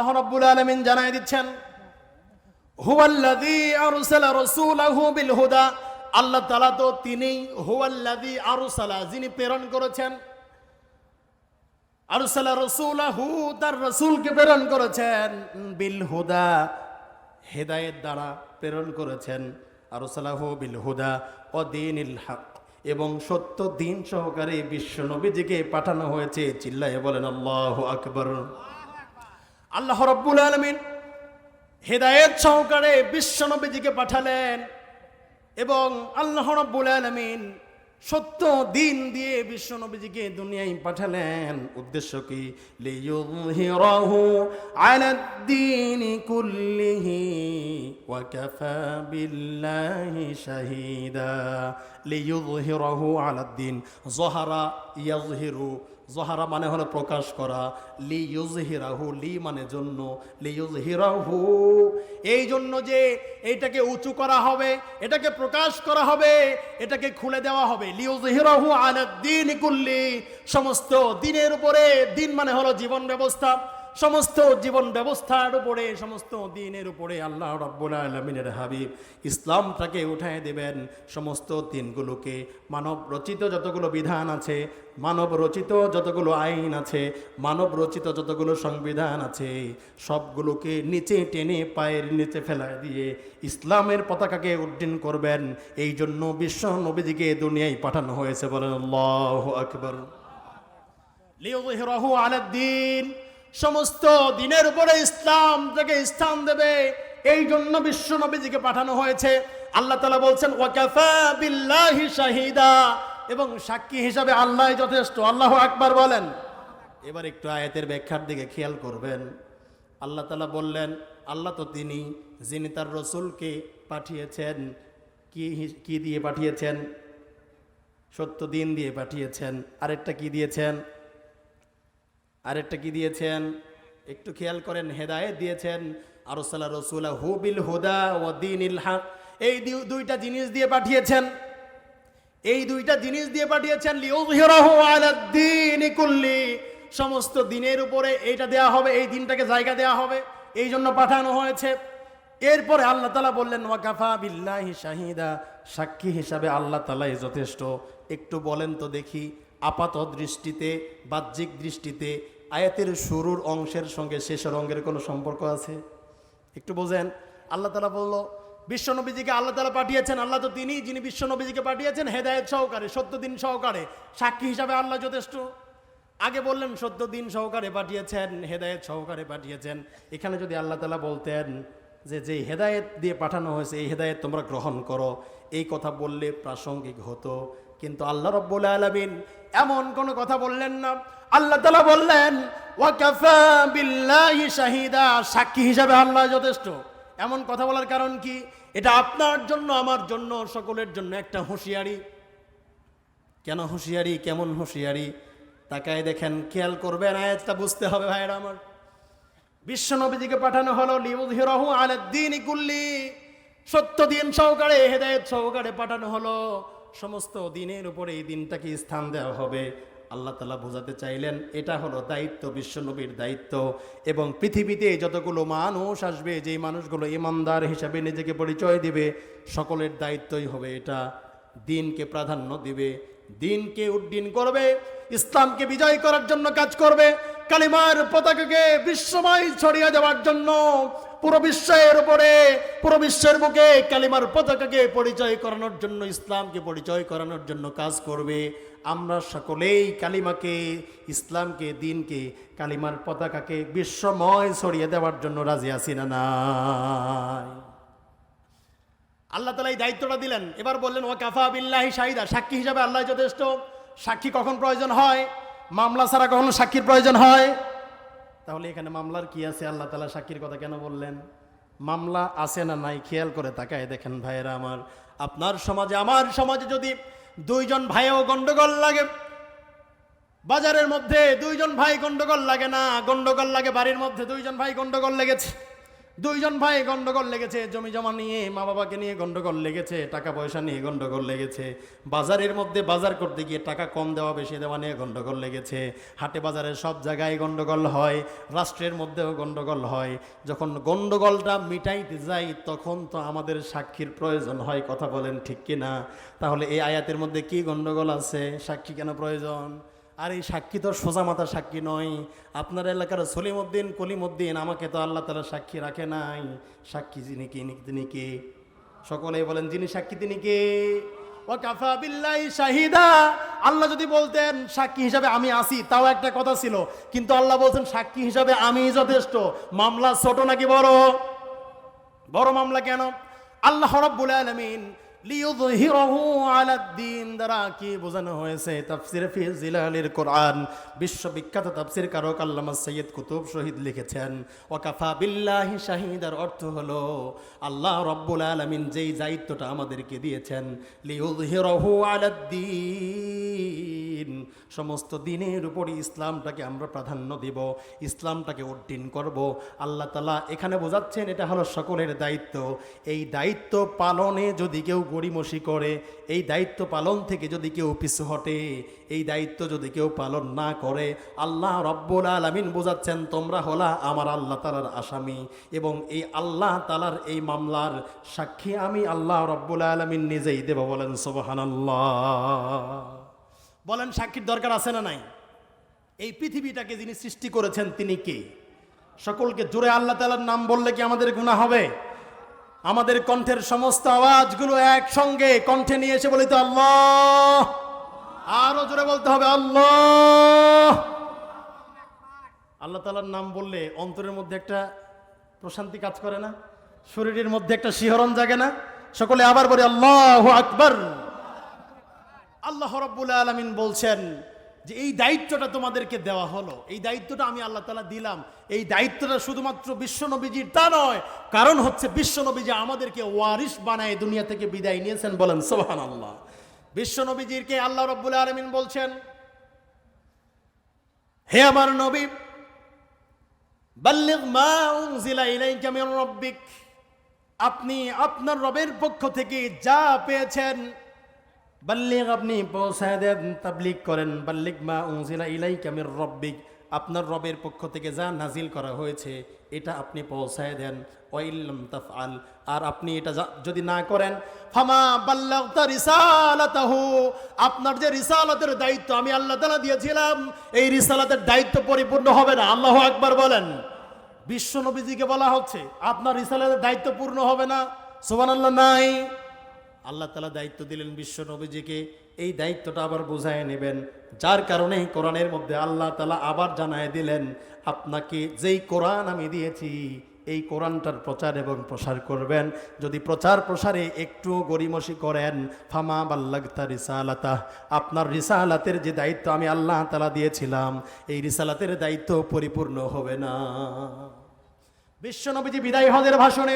আল্লাহ রাব্বুল আলামিন জানায় দিচ্ছেন, হুয়াল্লাযী আরসালা রাসূলাহু বিল হুদা আল্লাহ তাআলা তো তিনি হুয়াল্লাযী আরসালা, যিনি প্রেরণ করেছেন। আরসালা রাসূলাহু, তার রাসূলকে প্রেরণ করেছেন। বিল হুদা হেদায়েত দ্বারা প্রেরণ করেছেন। আরসালাহু বিল হুদা ও হক এবং সত্য দিন সহকারে বিশ্ব নবীজিকে পাঠানো হয়েছে। চিল্লায়ে বলেন, আল্লাহু আকবার। আল্লাহ রব্বুল আলমিন হেদায়েত সহকারে বিশ্ব নবীজিকে পাঠালেন এবং আল্লাহ রব্বুল আলমিন সত্য দিন দিয়ে বিশ্ব নবীজিকে দুনিয়ায় পাঠালেন। উদ্দেশ্য কি? লিয়ুযহিরাহু কুল্লিহি লিয়ুযহিরাহু আলাদ-দীন যহারা ইয়াযহিরু, জহারা মানে হলো প্রকাশ করা। লি ইউজহিরাহু লি মানে জন্য। লি ইউজহিরাহু এই জন্য যে এইটাকে উঁচু করা হবে, এটাকে প্রকাশ করা হবে, এটাকে খুলে দেওয়া হবে। লি ইউজহিরাহু আলা দিন কুল্লি, সমস্ত দিনের উপরে দিন মানে হলো জীবন ব্যবস্থা। সমস্ত জীবন ব্যবস্থার উপরে, সমস্ত দিনের উপরে আল্লাহ রব্বুল আলমিনের হাবিব ইসলামটাকে উঠায় দেবেন। সমস্ত দিনগুলোকে মানব রচিত যতগুলো বিধান আছে, মানব রচিত যতগুলো আইন আছে, মানব রচিত যতগুলো সংবিধান আছে, সবগুলোকে নিচে টেনে পায়ের নিচে ফেলায় দিয়ে ইসলামের পতাকাকে উড্ডীন করবেন। এই জন্য বিশ্ব নবীজিকে দুনিয়ায় পাঠানো হয়েছে বলেন, আল্লাহ আকবর। লিউযহিরাহু আলাদ-দীন সমস্ত দিনের উপরে ইসলাম থেকে স্থান দেবে। এই জন্য বিশ্ব নবীজিকে পাঠানো হয়েছে। আল্লাহ তাআলা বলছেন শাহিদা। এবং সাক্ষী হিসাবে আল্লাহ যথেষ্ট। আল্লাহ আকবার বলেন। এবার একটু আয়াতের ব্যাখ্যার দিকে খেয়াল করবেন। আল্লাহ তাআলা বললেন, আল্লাহ তো তিনি, যিনি তার রসুলকে পাঠিয়েছেন। কি কি দিয়ে পাঠিয়েছেন? সত্য দিন দিয়ে পাঠিয়েছেন। আরেকটা কি দিয়েছেন? আরেকটা কি দিয়েছেন? একটু খেয়াল করেন, হেদায়েত দিয়েছেন। আরসালা রসুলা হুবিল হুদা ও দিন এই দুইটা জিনিস দিয়ে পাঠিয়েছেন। এই দুইটা জিনিস দিয়ে পাঠিয়েছেন সমস্ত দিনের উপরে এইটা দেয়া হবে, এই দিনটাকে জায়গা দেয়া হবে। এই জন্য পাঠানো হয়েছে। এরপরে আল্লাহ তালা বললেন ওয়াকাফা বিল্লাহি শাহিদা। সাক্ষী হিসাবে আল্লাহ তালাই যথেষ্ট। একটু বলেন তো দেখি। আপাত দৃষ্টিতে, বাহ্যিক দৃষ্টিতে আয়াতের শুরুর অংশের সঙ্গে শেষের অঙ্গের কোনো সম্পর্ক আছে? একটু বোঝেন। আল্লাহ তালা বলল, বিশ্বনবীজিকে আল্লাহ তালা পাঠিয়েছেন। আল্লাহ তো তিনি যিনি বিশ্বনবীজিকে পাঠিয়েছেন, হেদায়েত সহকারে, সত্য দিন সহকারে, সাক্ষী হিসাবে আল্লাহ যথেষ্ট। আগে বললেন, সত্য দিন সহকারে পাঠিয়েছেন, হেদায়েত সহকারে পাঠিয়েছেন। এখানে যদি আল্লাহ তালা বলতেন যে যে হেদায়েত দিয়ে পাঠানো হয়েছে, এই হেদায়েত তোমরা গ্রহণ করো, এই কথা বললে প্রাসঙ্গিক হতো। কিন্তু আল্লাহ রব্বুল আলমিন এমন কোনো কথা বললেন না। আল্লাহ তালা বললেন সাক্ষী হিসাবে আল্লাহ যথেষ্ট। এমন কথা বলার কারণ কি? এটা আপনার জন্য, আমার জন্য, সকলের জন্য একটা হুঁশিয়ারি। কেন হুঁশিয়ারি? কেমন হুঁশিয়ারি? তাকায় দেখেন, খেয়াল করবেন, আয়াতটা বুঝতে হবে ভাইরা আমার। বিশ্ব নবীজিকে পাঠানো হলো, লিউযহিরাহু আলাদ-দীনি কুল্লি। সত্য দিন সহকারে, হেদায়েত সহকারে পাঠানো হলো। সমস্ত দিনের উপরে এই দিনটাকে স্থান দেওয়া হবে। আল্লাহ তালা বোঝাতে চাইলেন, এটা হলো দায়িত্ব বিশ্বনবীর দায়িত্ব। এবং পৃথিবীতে যতগুলো মানুষ আসবে, যেই মানুষগুলো ইমানদার হিসাবে নিজেকে পরিচয় দিবে, সকলের দায়িত্বই হবে এটা। দিনকে প্রাধান্য দিবে। দিনকে উড্ডীন করবে, ইসলামকে বিজয় করার জন্য কাজ করবে, কালিমার পতাকাকে বিশ্বময় ছড়িয়ে দেওয়ার জন্য পুরো বিশ্বের উপরে, পুরো বিশ্বের বুকে কালিমার পতাকাকে পরিচয় করানোর জন্য, ইসলামকে পরিচয় করানোর জন্য কাজ করবে। আমরা সকলেই কালিমাকে, ইসলামকে, দিনকে, কালিমার পতাকাকে বিশ্বময় ছড়িয়ে দেওয়ার জন্য রাজি আছি না নাই? আল্লাহ তালা এই দায়িত্বটা দিলেন। এবার বললেন, ও কাফা বিল্লাহি শাহিদা, সাক্ষী হিসাবে আল্লাহ যথেষ্ট। সাক্ষী কখন প্রয়োজন হয়? মামলা ছাড়া কখনো সাক্ষীর প্রয়োজন হয়? তাহলে এখানে মামলার কি আছে? আল্লাহ তালা সাক্ষীর কথা কেন বললেন? মামলা আছে না নাই? খেয়াল করে তাকায় দেখেন ভাইয়েরা আমার। আপনার সমাজে, আমার সমাজে যদি দুইজন ভাইও গন্ডগোল লাগে, বাজারের মধ্যে দুইজন ভাই গন্ডগোল লাগে না, গন্ডগোল লাগে, বাড়ির মধ্যে দুইজন ভাই গন্ডগোল লেগেছে দুইজন ভাই গন্ডগোল লেগেছে জমি জমা নিয়ে মা বাবাকে নিয়ে গন্ডগোল লেগেছে টাকা পয়সা নিয়ে গন্ডগোল লেগেছে। বাজারের মধ্যে বাজার করতে গিয়ে টাকা কম দেওয়া, বেশি দেওয়া নিয়ে গন্ডগোল লেগেছে। হাটে বাজারে সব জায়গায় গন্ডগোল হয়, রাষ্ট্রের মধ্যেও গন্ডগোল হয়। যখন গন্ডগোলটা মিটাইতে যাই, তখন তো আমাদের সাক্ষীর প্রয়োজন হয়, কথা বলেন ঠিক কি না তাহলে এই আয়াতের মধ্যে কি গন্ডগোল আছে? সাক্ষী কেন প্রয়োজন? আর এই সাক্ষী তো সোজা মাথা সাক্ষী নয়। আপনার এলাকার সলিমুদ্দিন, কলিমুদ্দিন আমাকে তো আল্লাহ তালা সাক্ষী রাখে নাই। সাক্ষী যিনি কে তিনি কে? সকলেই বলেন, যিনি সাক্ষী তিনি কে? ও শাহিদা। আল্লাহ যদি বলতেন, সাক্ষী হিসাবে আমি আসি তাও একটা কথা ছিল। কিন্তু আল্লাহ বলছেন, সাক্ষী হিসাবে আমি যথেষ্ট। মামলা ছোট নাকি বড়? বড় মামলা কেন? আল্লাহ রাব্বুল আলামিন বোঝানো হয়েছে? কোরআন, বিশ্ববিখ্যাত কারক আল্লামা কুতুব শহীদ লিখেছেন অর্থ হলো, আল্লাহ যেই দায়িত্বটা আমাদেরকে দিয়েছেন লিইয়ুযহিরাহু আলা দ্বীন সমস্ত দিনের উপরই ইসলামটাকে আমরা প্রাধান্য দিব, ইসলামটাকে উড্ডীন করব। আল্লাহ তালা এখানে বোঝাচ্ছেন এটা হলো সকলের দায়িত্ব। এই দায়িত্ব পালনে যদি কেউ গড়িমসি করে, এই দায়িত্ব পালন থেকে যদি কেউ পিছু হটে, এই দায়িত্ব যদি কেউ পালন না করে, আল্লাহ রব্বুল আলমিন বোঝাচ্ছেন, তোমরা হলা আমার আল্লাহ তালার আসামি এবং এই আল্লাহ তালার এই মামলার সাক্ষী আমি আল্লাহ রব্বুল আলমিন নিজেই দেব বলেন সোবাহান বলেন, সাক্ষীর দরকার আছে না নাই? এই পৃথিবীটাকে যিনি সৃষ্টি করেছেন তিনি কে? সকলকে জোরে আল্লাহ তালার নাম বললে কি আমাদের গুণা হবে? আমাদের কণ্ঠের সমস্ত আওয়াজগুলো একসঙ্গে কণ্ঠে নিয়ে এসে বলি তো আল্লাহ। আরও জোরে বলতে হবে আল্লাহ। আল্লাহ তালার নাম বললে অন্তরের মধ্যে একটা প্রশান্তি কাজ করে না, শরীরের মধ্যে একটা শিহরণ জাগে না। সকলে আবার বলি আল্লাহ আকবর। আল্লাহ রব্বুল আলমিন বলছেন যে এই দায়িত্বটা তোমাদেরকে দেওয়া হলো, এই দায়িত্বটা আমি আল্লাহ তালা দিলাম। এই দায়িত্বটা শুধুমাত্র বিশ্বনবীজির তা নয়, কারণ হচ্ছে বিশ্বনবীজি আমাদেরকে ওয়ারিস বানায় দুনিয়া থেকে বিদায় নিয়েছেন বলেন সোহান আল্লাহ বিশ্বনবীজিরকে আল্লাহ রব্বুল আলমিন বলছেন, হে আমার নবী, বাল্লিগ মা উনজিলা আপনি আপনার রবের পক্ষ থেকে যা পেয়েছেন বাল্লিগ আপনি পৌঁছায় দেন, তাবলিগ করেন। বাল্লিক মা উনজিলা ইলাইকা মির রাব্বিক, আপনার রবের পক্ষ থেকে যা নাজিল করা হয়েছে, এটা আপনি পৌঁছায় দেন। ওয়াইল্লাম তাফআল, আর আপনি এটা যদি না করেন, ফামা বাল্লাগতা রিসালাতাহু, আপনার যে রিসালাতের দায়িত্ব আমি আল্লাহ তাআলা দিয়েছিলাম, এই রিসালাতের দায়িত্ব পরিপূর্ণ হবে না। আল্লাহু আকবার বলেন। বিশ্ব নবীজিকে বলা হচ্ছে, আপনার রিসালাতের দায়িত্ব পূর্ণ হবে না। সুবহানাল্লাহ, নাই। আল্লাহ তালা দায়িত্ব দিলেন বিশ্ব নবীজিকে। এই দায়িত্বটা আবার বুঝায় নেবেন। যার কারণে কোরআনের মধ্যে আল্লাহ তালা আবার জানায় দিলেন, আপনাকে যেই কোরআন আমি দিয়েছি, এই কোরআনটার প্রচার এবং প্রসার করবেন। যদি প্রচার প্রসারে একটু গরিমসি করেন, ফামা বাল্লাগতা রিসালাতা আপনার রিসালাতের যে দায়িত্ব আমি আল্লাহ তালা দিয়েছিলাম, এই রিসালাতের দায়িত্ব পরিপূর্ণ হবে না। বিশ্বনবীজি বিদায় হজের ভাষণে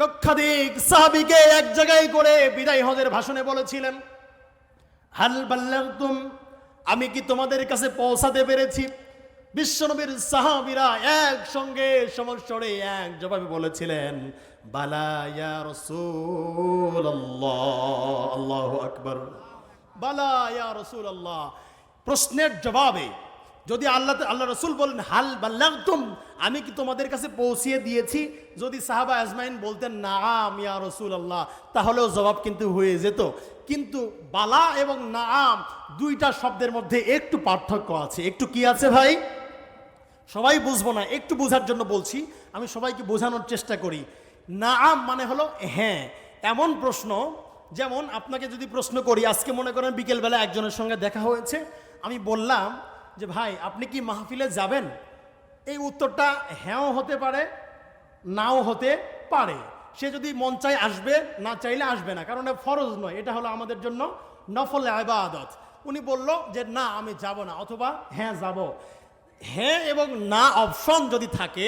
লক্ষাধিক সাহাবিকে এক জায়গায় করে বিদায় হজের ভাষণে বলেছিলেন, হাল বাল্লাগতুম? আমি কি তোমাদের কাছে পৌঁছাতে পেরেছি? বিশ্বনবীর সাহাবিরা একসঙ্গে সমস্বরে এক জবাবে বলেছিলেন, বালা ইয়া রাসূলুল্লাহ, আল্লাহু আকবার। বালা ইয়া রাসূলুল্লাহ, প্রশ্নের জবাবে যদি আল্লাহ আল্লাহ রসুল বলেন, হাল বাল্লাগতুম আমি কি তোমাদের কাছে পৌঁছিয়ে দিয়েছি? যদি সাহাবা আজমাইন বলতেন নাম ইয়া রসুল আল্লাহ তাহলেও জবাব কিন্তু হয়ে যেত। কিন্তু বালা এবং নাম দুইটা শব্দের মধ্যে একটু পার্থক্য আছে। একটু কি আছে ভাই? সবাই বুঝব না, একটু বোঝার জন্য বলছি। আমি সবাইকে বোঝানোর চেষ্টা করি। নাম মানে হলো হ্যাঁ। এমন প্রশ্ন, যেমন আপনাকে যদি প্রশ্ন করি, আজকে মনে করেন বিকেলবেলা একজনের সঙ্গে দেখা হয়েছে, আমি বললাম যে ভাই, আপনি কি মাহফিলে যাবেন? এই উত্তরটা হ্যাঁও হতে পারে, নাও হতে পারে। সে যদি মন চায় আসবে, না চাইলে আসবে না, কারণ ফরজ নয়। এটা হলো আমাদের জন্য নফল আবাদত উনি বলল যে, না, আমি যাব না, অথবা হ্যাঁ যাব। হ্যাঁ এবং না অপশন যদি থাকে,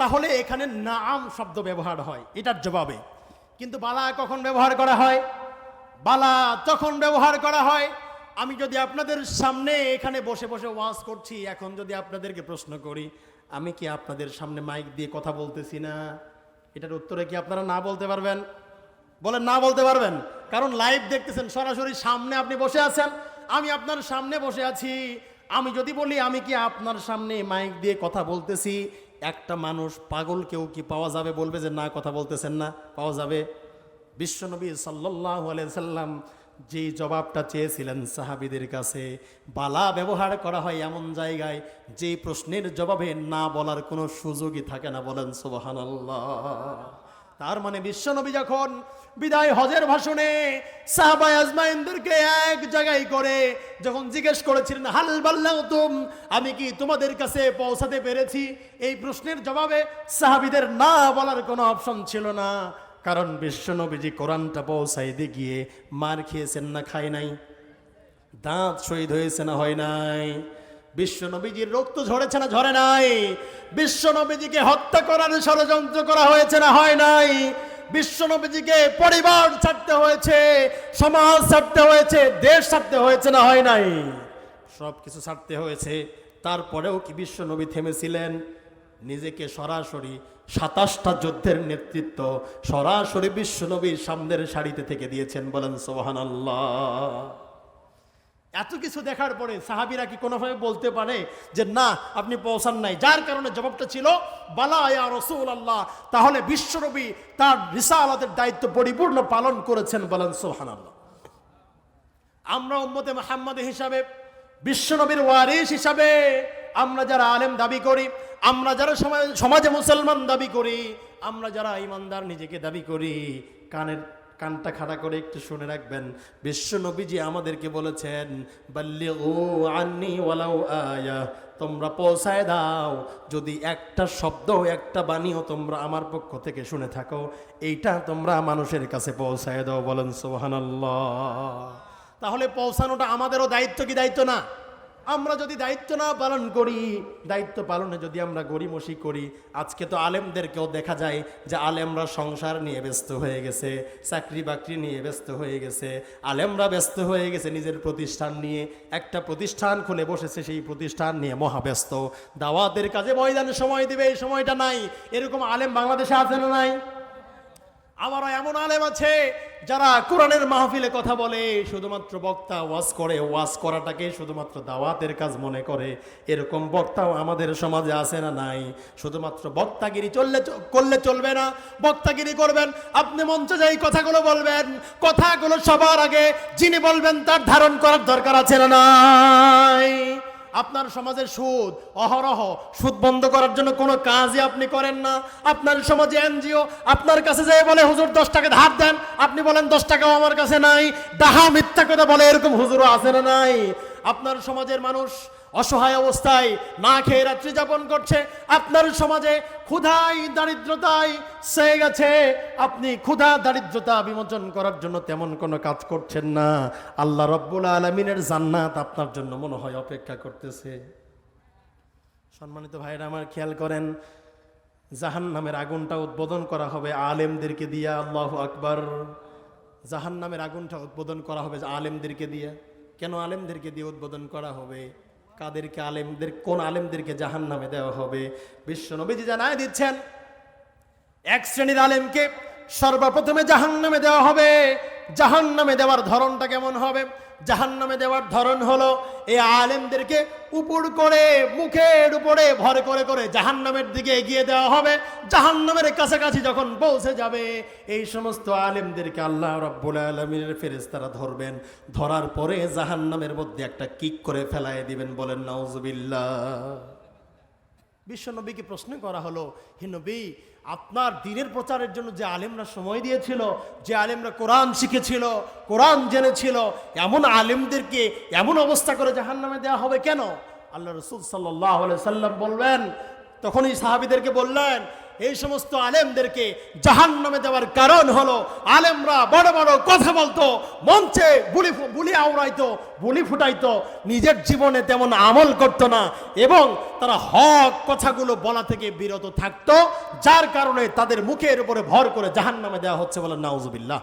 তাহলে এখানে নাম শব্দ ব্যবহার হয়, এটার জবাবে। কিন্তু বালা কখন ব্যবহার করা হয়? বালা তখন ব্যবহার করা হয়। আমি যদি আপনাদের সামনে এখানে বসে বসে ওয়াজ করছি, এখন যদি আপনাদেরকে প্রশ্ন করি, আমি কি আপনাদের সামনে মাইক দিয়ে কথা বলতেছি না? এটার উত্তরে কি আপনারা না বলতে পারবেন? বলেন, না বলতে পারবেন। কারণ লাইভ দেখতেছেন, সরাসরি সামনে আপনি বসে আছেন। আমি আপনার সামনে বসে আছি। আমি যদি বলি, আমি কি আপনার সামনে মাইক দিয়ে কথা বলতেছি? একটা মানুষ পাগল কেউ কি পাওয়া যাবে? বলবে যে, না, কথা বলতেছেন না। পাওয়া যাবে। বিশ্বনবী সাল্লাহ আলিয়া সাল্লাম যে জবাবটা চেয়েছিলেন সাহাবিদের কাছে, বালা ব্যবহার করা হয় এমন জায়গায় যে প্রশ্নের জবাবে না বলার কোনো সুযোগই থাকে না বলেন সুবহানাল্লাহ। তার মানে বিশ্বনবী যখন বিদায় হজের ভাষণে সাহাবাই আজমাইনদেরকে এক জায়গায় করে যখন জিজ্ঞেস করেছিলেন, হাল বাল্লাউতুম আমি কি তোমাদের কাছে পৌঁছাতে পেরেছি? এই প্রশ্নের জবাবে সাহাবিদের না বলার কোনো অপশন ছিল না। কারণ বিশ্বনবীজি কোরআনটা পৌঁছাইতে গিয়ে মার খেয়েছেন না, খায় নাই। দাঁত শহীদ হয়েছে না, হয় নাই। বিশ্বনবীজির রক্ত ঝরেছে না, ঝরে নাই। বিশ্বনবীজিকে হত্যা করার ষড়যন্ত্র করা হয়েছে না, হয় নাই। বিশ্বনবীজিকে পরিবার ছাড়তে হয়েছে, সমাজ ছাড়তে হয়েছে, দেশ ছাড়তে হয়েছে না, হয় নাই। সব কিছু ছাড়তে হয়েছে। তারপরেও কি বিশ্বনবী থেমেছিলেন? নিজেকে সরাসরি সাতাশটা যুদ্ধের নেতৃত্ব সরাসরি বিশ্বনবীর সামনের সারিতে থেকে দিয়েছেন বলেন সোহান আল্লাহ এত কিছু দেখার পরে সাহাবিরা কি কোনোভাবে বলতে পারে যে, না, আপনি পৌঁছান নাই যার কারণে জবাবটা ছিল, বালা রসুল আল্লাহ তাহলে বিশ্বনবী তার রিসালাতের দায়িত্ব পরিপূর্ণ পালন করেছেন বলেন সোহান আল্লাহ আমরা উম্মতে মোহাম্মদ হিসাবে, বিশ্বনবীর ওয়ারিস হিসাবে আমরা যারা আলেম দাবি করি, আমরা যারা সমাজ- মুসলমান দাবি করি, আমরা যারা ইমানদার নিজেকে দাবি করি, কানের কানটা খাড়া করে একটু শুনে রাখবেন। বিশ্ব নবীজি আমাদেরকে বলেছেন বাল্লি ও আন্নি ওয়ালাউ আয়া তোমরা পৌঁছায় দাও, যদি একটা শব্দ, একটা বাণীও তোমরা আমার পক্ষ থেকে শুনে থাকো, এইটা তোমরা মানুষের কাছে পৌঁছায় দাও। বলেন সোহানাল্লাহ তাহলে পৌঁছানোটা আমাদেরও দায়িত্ব কি দায়িত্ব না? আমরা যদি দায়িত্ব না পালন করি, দায়িত্ব পালনে যদি আমরা গড়িমসি করি, আজকে তো আলেমদেরকেও দেখা যায় যে আলেমরা সংসার নিয়ে ব্যস্ত হয়ে গেছে, চাকরি বাকরি নিয়ে ব্যস্ত হয়ে গেছে, আলেমরা ব্যস্ত হয়ে গেছে নিজের প্রতিষ্ঠান নিয়ে, একটা প্রতিষ্ঠান খুলে বসেছে সেই প্রতিষ্ঠান নিয়ে মহাব্যস্ত। দাওয়াতের কাজে ময়দানে সময় দিবে, এই সময়টা নাই। এরকম আলেম বাংলাদেশে আছে না নাই? আমারও এমন আলেম আছে যারা কোরআনের মাহফিলে কথা বলে, শুধুমাত্র বক্তা ওয়াজ করে, ওয়াজ করাটাকে শুধুমাত্র দাওয়াতের কাজ মনে করে। এরকম বক্তাও আমাদের সমাজে আছে না নাই? শুধুমাত্র বক্তাগিরি চললে করলে চলবে না, বক্তাগিরি করবেন, আপনি মঞ্চে যাই কথাগুলো বলবেন, কথাগুলো সবার আগে যিনি বলবেন তার ধারণ করার দরকার আছে না নাই? আপনার সমাজের সুদ, অহরহ, সুদ বন্ধ করার জন্য কোনো কাজই আপনি করেন না। আপনার সমাজে এনজিও, আপনার কাছে যে বলে, হুজুর, দশ টাকা ধার দেন। আপনি বলেন, দশ টাকাও আমার কাছে নাই। দাহা মিথ্যা কথা বলে, এরকম হুজুরও আছে না নাই? আপনার সমাজের মানুষ অসহায় অবস্থায় না খেয়ে রাত্রি যাপন করছে। আপনার সমাজে ক্ষুধাই দারিদ্রতায় সে গেছে। আপনি ক্ষুধা, দারিদ্রতা বিমোচন করার জন্য তেমন কোনো কাজ করছেন না। আল্লাহ রব্বুল আলমিনের জান্নাত আপনার জন্য মনে হয় অপেক্ষা করতেছে। সম্মানিত ভাইরা আমার খেয়াল করেন জাহান নামের আগুনটা উদ্বোধন করা হবে আলেমদেরকে দিয়া, আল্লাহ আকবার। জাহান নামের আগুনটা উদ্বোধন করা হবে আলেমদেরকে দিয়ে। কেন আলেমদেরকে দিয়ে উদ্বোধন করা হবে? কাদেরকে আলেমদের, কোন আলেমদেরকে জাহান নামে দেওয়া হবে? বিশ্ব নবীজি জানায় দিচ্ছেন, এক শ্রেণির আলেমকে সর্বপ্রথমে জাহান নামে দেওয়া হবে। জাহান নামে দেওয়ার ধরনটা কেমন হবে? জাহান নামে দেওয়ার ধরন হলো এই আলেমদেরকে উপর করে, মুখের উপরে ভর করে করে জাহান নামের দিকে এগিয়ে দেওয়া হবে। জাহান নামের কাছাকাছি যখন পৌঁছে যাবে, এই সমস্ত আলেমদেরকে আল্লাহ রব্বুল আলমীর ফেরেস্তারা ধরবেন। ধরার পরে জাহান নামের মধ্যে একটা কিক করে ফেলায় দিবেন, বলেন, নাউজুবিল্লাহ। বিশ্বনবীকে প্রশ্ন করা হলো, হে নবী আপনার দিনের প্রচারের জন্য যে আলেমরা সময় দিয়েছিল, যে আলেমরা কোরআন শিখেছিল, কোরআন জেনেছিল, এমন আলেমদেরকে এমন অবস্থা করে জাহান নামে দেওয়া হবে কেন? আল্লাহ রসুল সাল্লাহ সাল্লাম বলবেন তখনই সাহাবিদেরকে বললেন এই সমস্ত আলেমদেরকে জাহান নামে দেওয়ার কারণ হলো আলেমরা বড় বড় কথা বলতো, মঞ্চে বুলি বুলি আওড়াইতো, বুলি ফুটাইতো, নিজের জীবনে তেমন আমল করতো না এবং তারা হক কথাগুলো বলা থেকে বিরত থাকতো, যার কারণে তাদের মুখের উপরে ভর করে জাহান নামে দেওয়া হচ্ছে বলে নাউজুবিল্লাহ।